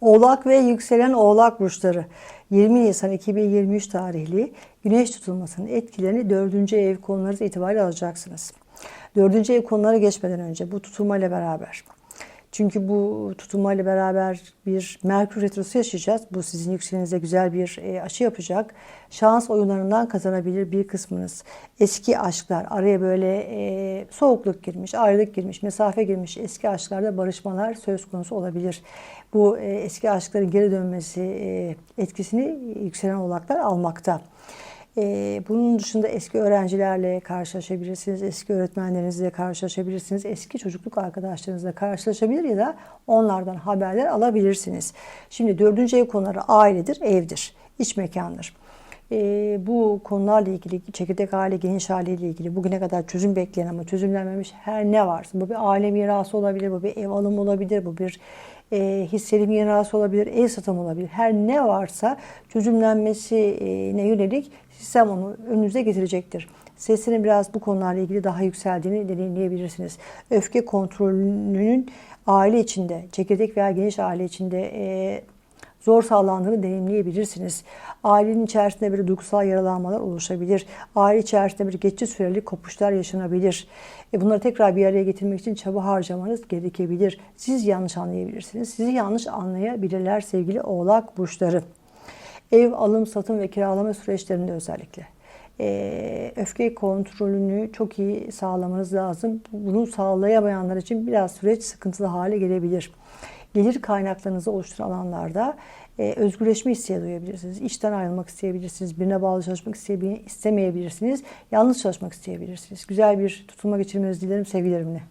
Oğlak ve yükselen oğlak burçları 20 Nisan 2023 tarihli güneş tutulmasının etkilerini 4. ev konularınız itibariyle alacaksınız. 4. ev konuları geçmeden önce bu tutulmayla beraber çünkü bu tutulmayla beraber bir Merkür Retrosu yaşayacağız. Bu sizin yükselenize güzel bir e, aşı yapacak. Şans oyunlarından kazanabilir bir kısmınız. Eski aşklar, araya böyle e, soğukluk girmiş, ayrılık girmiş, mesafe girmiş eski aşklarda barışmalar söz konusu olabilir. Bu e, eski aşkların geri dönmesi etkisini yükselen oğlaklar almakta. Ee, bunun dışında eski öğrencilerle karşılaşabilirsiniz, eski öğretmenlerinizle karşılaşabilirsiniz, eski çocukluk arkadaşlarınızla karşılaşabilir ya da onlardan haberler alabilirsiniz. Şimdi dördüncü ev konuları ailedir, evdir, iç mekandır. Ee, bu konularla ilgili, çekirdek aile, geniş aile ile ilgili bugüne kadar çözüm bekleyen ama çözümlenmemiş her ne varsa, bu bir aile mirası olabilir, bu bir ev alımı olabilir, bu bir e, hisseli mirası olabilir, ev satımı olabilir. Her ne varsa çözümlenmesine yönelik sistem onu önünüze getirecektir. Sesinin biraz bu konularla ilgili daha yükseldiğini deneyimleyebilirsiniz. Öfke kontrolünün aile içinde, çekirdek veya geniş aile içinde e, zor sağlandığını deneyimleyebilirsiniz. Ailenin içerisinde bir duygusal yaralanmalar oluşabilir. Aile içerisinde bir geçici süreli kopuşlar yaşanabilir. E bunları tekrar bir araya getirmek için çaba harcamanız gerekebilir. Siz yanlış anlayabilirsiniz. Sizi yanlış anlayabilirler sevgili oğlak burçları. Ev alım, satım ve kiralama süreçlerinde özellikle e, öfke kontrolünü çok iyi sağlamanız lazım. Bunu sağlayamayanlar için biraz süreç sıkıntılı hale gelebilir. Gelir kaynaklarınızı oluşturan alanlarda e, özgürleşme isteği duyabilirsiniz. İşten ayrılmak isteyebilirsiniz. Birine bağlı çalışmak istemeyebilirsiniz. Yalnız çalışmak isteyebilirsiniz. Güzel bir tutulma geçirmenizi dilerim sevgilerimle.